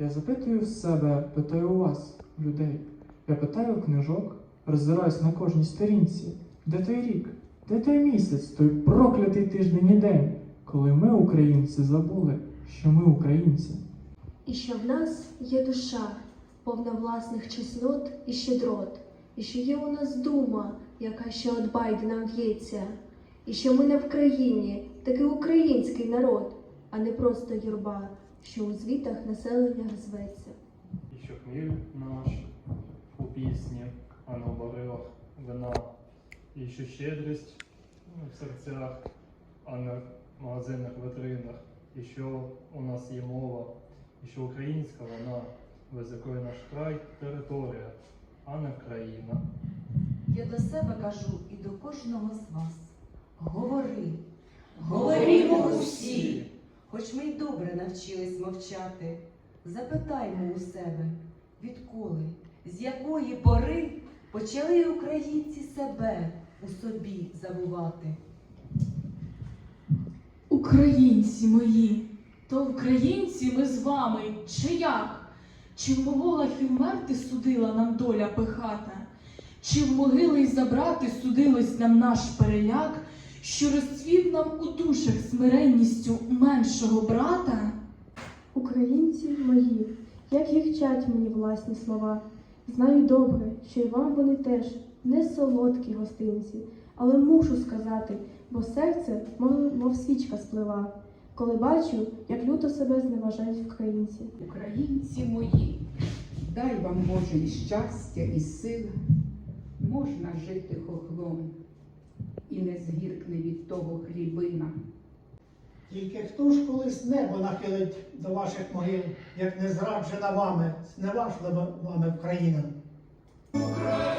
я запитую в себе, питаю у вас, людей. Я питаю книжок, роззираюсь на кожній сторінці. Де той рік? Де той місяць, той проклятий тиждень і день, коли ми, українці, забули, що ми українці. І що в нас є душа, повна власних чеснот і щедрот, і що є у нас дума, яка ще от Байдена в'ється, і що ми не в країні, такий український народ, а не просто юрба, що у звітах населення розветься. І що хміль наш у пісні, а на барилах вина. І що щедрість в серцях, а не в магазинних витринах. І що у нас є мова, і що українська вона, без якої наш край територія, а не країна. Я до себе кажу і до кожного з вас. Добре навчились мовчати. Запитаймо у себе, відколи, з якої пори почали українці себе у собі забувати. Українці мої, то українці ми з вами, чи як? Чи в і вмерти судила нам доля пихата? Чи в могили й забрати судилось нам наш переляк, що розцвів нам у душах смиренністю меншого брата? Українці мої, як їх вчать мені власні слова. Знаю добре, що й вам вони теж не солодкі гостинці, але мушу сказати, бо серце, мов, мов свічка сплива, коли бачу, як люто себе зневажають українці. Українці мої, дай вам Боже і щастя, і сил, можна жити хохлом, не згіркне від того хлібина. Тільки хто ж колись небо нахилить до ваших могил, як не зраджена вами, зневажлива вами Україна? Україна!